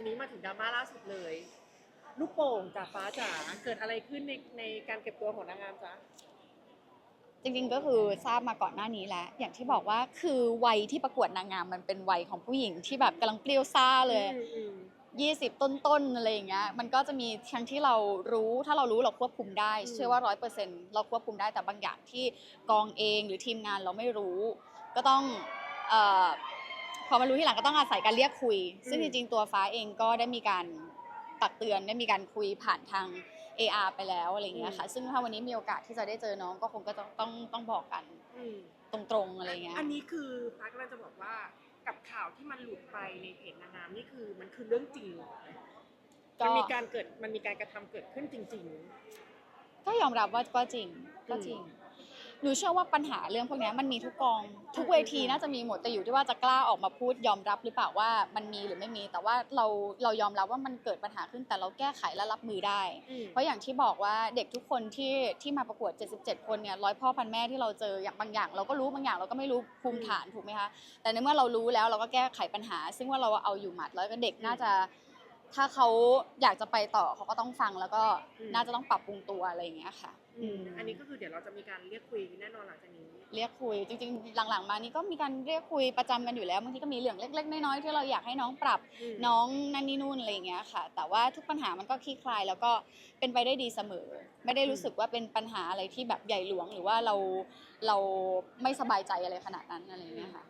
ทีนี้มาถึงดราม่าล่าสุดเลย ลูกโป่งจากฟ้าจ๋าเกิดอะไรขึ้นในในการเก็บตัวของนางงามจ๊ะจริงๆก็คือทราบมาก่อนหน้านี้แล้ว อย่างที่บอกว่าคือวัยที่ประกวดนางงามมันเป็นวัยของผู้หญิงที่แบบกำลังเปรี้ยวซ่าเลย อืมอืม20ต้นๆอะไรอย่างเงี้ยมันก็จะมีทั้งที่เรารู้ถ้าเรารู้เราควบคุมได้ อืม เชื่อว่าร้อยเปอร์เซ็นต์เราควบคุมได้แต่บางอย่างที่กองเองหรือทีมงานเราไม่รู้ ก็ต้องเอ่อ พอมารู้ทีหลังก็ต้องอาศัยการเรียกคุย ซึ่งจริงๆ ตัวฟ้าเองก็ได้มีการตักเตือนได้มีการคุยผ่านทาง AR ไปแล้วอะไรอย่างเงี้ยค่ะ ซึ่งถ้าวันนี้มีโอกาสที่จะได้เจอน้องก็คงก็ต้องต้องต้องบอกกันอืมตรงๆอะไรอย่างเงี้ยอันนี้คือฟ้ากำลังจะบอกว่ากับข่าวที่มันหลุดไปในเพจนางงามนี่คือมันคือเรื่องจริงเหรอก็มันมีการเกิดมันมีการกระทำเกิดขึ้นจริงก็ยอมรับว่าก็จริงก็จริง หนูเชื่อว่าปัญหาเรื่องพวกเนี้ยมันมีทุกกอง ทุกเวทีน่าจะมีหมดแต่อยู่ที่ว่าจะกล้าออกมาพูดยอมรับหรือเปล่าว่ามันมีหรือไม่มี แต่ว่าเราเรายอมรับว่ามันเกิดปัญหาขึ้นแต่เราแก้ไขและรับมือได้ๆอืมเพราะอย่างที่บอกว่าเด็กทุกคนที่ที่มาประกวด 77 คนเนี่ยร้อยพ่อพันแม่ที่เราเจออย่างบางอย่าง เราก็รู้บางอย่างเราก็ไม่รู้ภูมิฐานถูกไหมคะแต่ในเมื่อเรารู้แล้วเราก็แก้ไขปัญหา ซึ่งว่าเราเอาอยู่หมัดแล้วก็เด็กน่าจะถ้าเขาอยากจะไปต่อเขาก็ต้องฟังแล้วก็น่าจะต้องปรับปรุงตัวอะไรอย่างเงี้ยค่ะ อืมมอันนี้ก็คือเดี๋ยวเราจะมีการเรียกคุยแน่นอนหลังจากนี้ เรียกคุยจริงๆ หลังๆ มานี้ก็มีการเรียกคุยประจำกันอยู่แล้วบางทีก็มีเรื่องเล็ก ๆ น้อยๆที่เราอยากให้น้องปรับอืม น้องนั่นนี่นู่นอะไรอย่างเงี้ยค่ะ แต่ว่าทุกปัญหามันก็คลี่คลายแล้วก็เป็นไปได้ดีเสมอ ไม่ได้รู้สึกว่าเป็นปัญหาอะไรที่แบบใหญ่หลวงหรือว่าเราเราไม่สบายใจอะไรขนาดนั้นอะไรอย่างเงี้ยค่ะ